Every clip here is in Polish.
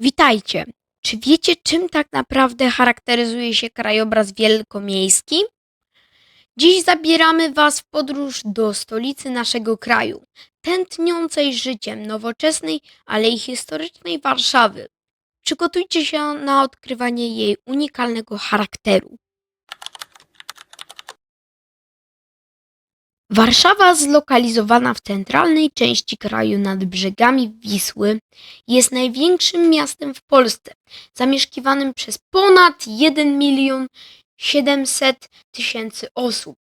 Witajcie! Czy wiecie, czym tak naprawdę charakteryzuje się krajobraz wielkomiejski? Dziś zabieramy Was w podróż do stolicy naszego kraju, tętniącej życiem nowoczesnej, ale i historycznej Warszawy. Przygotujcie się na odkrywanie jej unikalnego charakteru. Warszawa, zlokalizowana w centralnej części kraju nad brzegami Wisły, jest największym miastem w Polsce, zamieszkiwanym przez ponad 1 milion 700 tysięcy osób.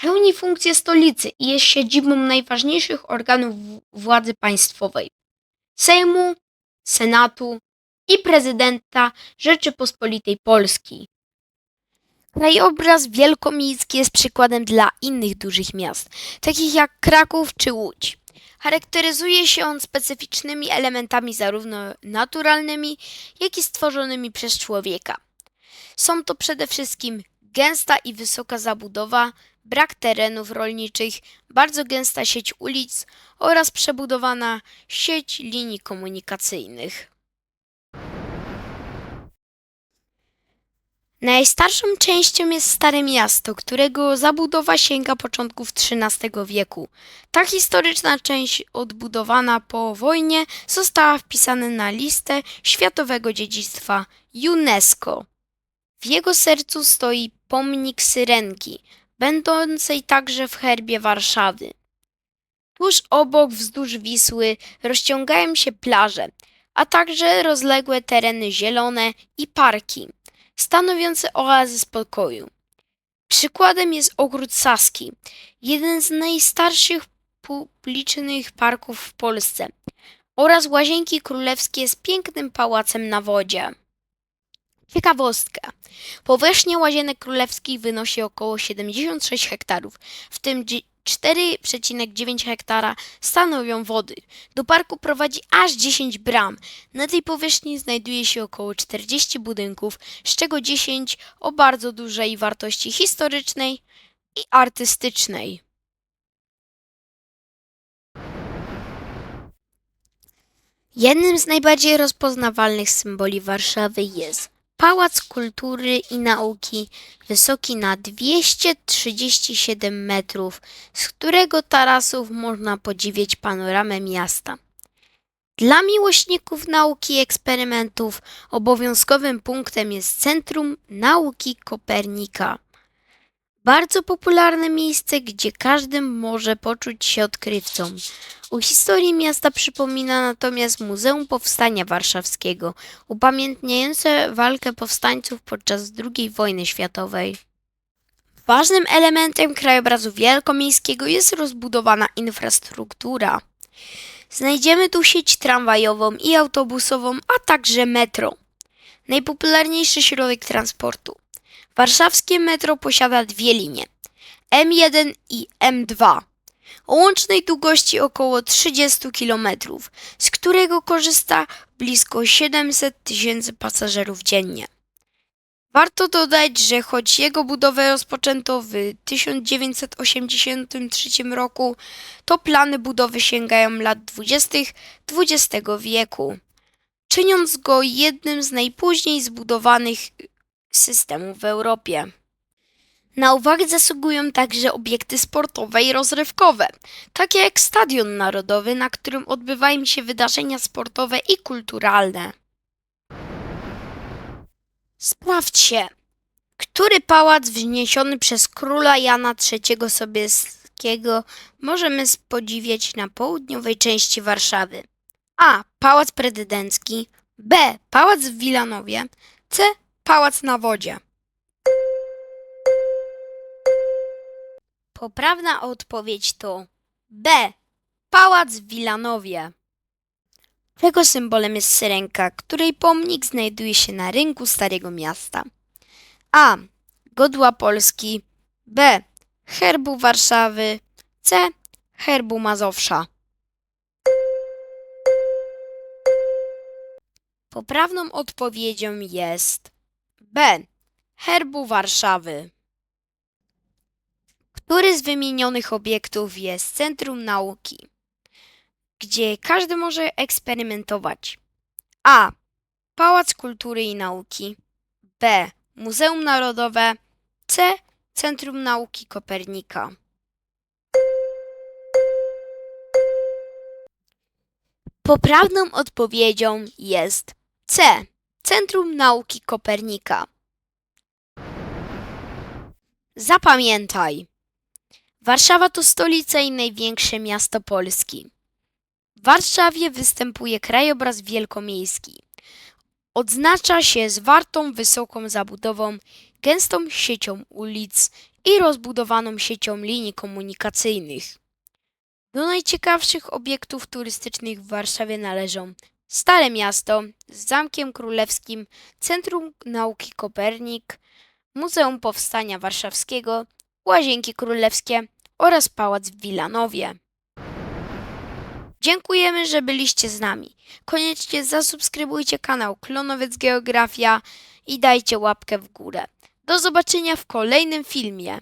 Pełni funkcję stolicy i jest siedzibą najważniejszych organów władzy państwowej Sejmu, Senatu i prezydenta Rzeczypospolitej Polskiej. Krajobraz wielkomiejski jest przykładem dla innych dużych miast, takich jak Kraków czy Łódź. Charakteryzuje się on specyficznymi elementami zarówno naturalnymi, jak i stworzonymi przez człowieka. Są to przede wszystkim gęsta i wysoka zabudowa, brak terenów rolniczych, bardzo gęsta sieć ulic oraz przebudowana sieć linii komunikacyjnych. Najstarszą częścią jest Stare Miasto, którego zabudowa sięga początków XIII wieku. Ta historyczna część odbudowana po wojnie została wpisana na listę Światowego Dziedzictwa UNESCO. W jego sercu stoi pomnik Syrenki, będącej także w herbie Warszawy. Tuż obok, wzdłuż Wisły, rozciągają się plaże, a także rozległe tereny zielone i parki stanowiące oazę spokoju. Przykładem jest ogród Saski, jeden z najstarszych publicznych parków w Polsce, oraz Łazienki Królewskie z pięknym pałacem na wodzie. Ciekawostka. Powierzchnia Łazienek Królewskich wynosi około 76 hektarów, w tym 4,9 hektara stanowią wody. Do parku prowadzi aż 10 bram. Na tej powierzchni znajduje się około 40 budynków, z czego 10 o bardzo dużej wartości historycznej i artystycznej. Jednym z najbardziej rozpoznawalnych symboli Warszawy jest Pałac Kultury i Nauki, wysoki na 237 metrów, z którego tarasów można podziwiać panoramę miasta. Dla miłośników nauki i eksperymentów obowiązkowym punktem jest Centrum Nauki Kopernika. Bardzo popularne miejsce, gdzie każdy może poczuć się odkrywcą. U historii miasta przypomina natomiast Muzeum Powstania Warszawskiego, upamiętniające walkę powstańców podczas II wojny światowej. Ważnym elementem krajobrazu wielkomiejskiego jest rozbudowana infrastruktura. Znajdziemy tu sieć tramwajową i autobusową, a także metro. Najpopularniejszy środek transportu. Warszawskie metro posiada dwie linie: M1 i M2 o łącznej długości około 30 km, z którego korzysta blisko 700 tysięcy pasażerów dziennie. Warto dodać, że choć jego budowę rozpoczęto w 1983 roku, to plany budowy sięgają lat 20. XX wieku, czyniąc go jednym z najpóźniej zbudowanych systemów w Europie. Na uwagę zasługują także obiekty sportowe i rozrywkowe, takie jak Stadion Narodowy, na którym odbywają się wydarzenia sportowe i kulturalne. Sprawdźcie, który pałac wzniesiony przez króla Jana III Sobieskiego możemy podziwiać na południowej części Warszawy. A. Pałac Prezydencki. B. Pałac w Wilanowie. C. Pałac na wodzie. Poprawna odpowiedź to B. Pałac w Wilanowie. Tego symbolem jest syrenka, której pomnik znajduje się na rynku Starego Miasta. A. Godła Polski. B. Herbu Warszawy. C. Herbu Mazowsza. Poprawną odpowiedzią jest B. Herbu Warszawy. Który z wymienionych obiektów jest centrum nauki, gdzie każdy może eksperymentować? A. Pałac Kultury i Nauki. B. Muzeum Narodowe. C. Centrum Nauki Kopernika. Poprawną odpowiedzią jest C. Centrum Nauki Kopernika. Zapamiętaj. Warszawa to stolica i największe miasto Polski. W Warszawie występuje krajobraz wielkomiejski. Odznacza się zwartą wysoką zabudową, gęstą siecią ulic i rozbudowaną siecią linii komunikacyjnych. Do najciekawszych obiektów turystycznych w Warszawie należą Stare Miasto z Zamkiem Królewskim, Centrum Nauki Kopernik, Muzeum Powstania Warszawskiego, Łazienki Królewskie oraz Pałac w Wilanowie. Dziękujemy, że byliście z nami. Koniecznie zasubskrybujcie kanał Klonowiec Geografia i dajcie łapkę w górę. Do zobaczenia w kolejnym filmie.